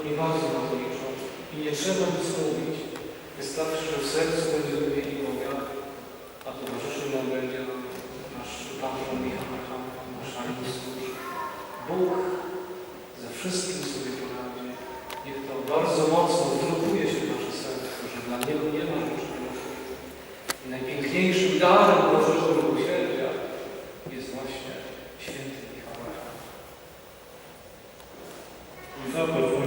Oni bardzo na to liczą. I nie trzeba nic mówić. Wystarczy, że w sercu będziemy mieli Boga, a towarzyszył nam będzie nasz patron Michał Archanioł, nasz anioł stróż. Bóg ze wszystkim sobie poradzi. Niech to bardzo mocno wdrukuje się w nasze serce, że dla Niego nie ma rzeczy niemożliwych. I najpiękniejszym darem Bożego miłosierdzia jest właśnie święty Michał Archanioł.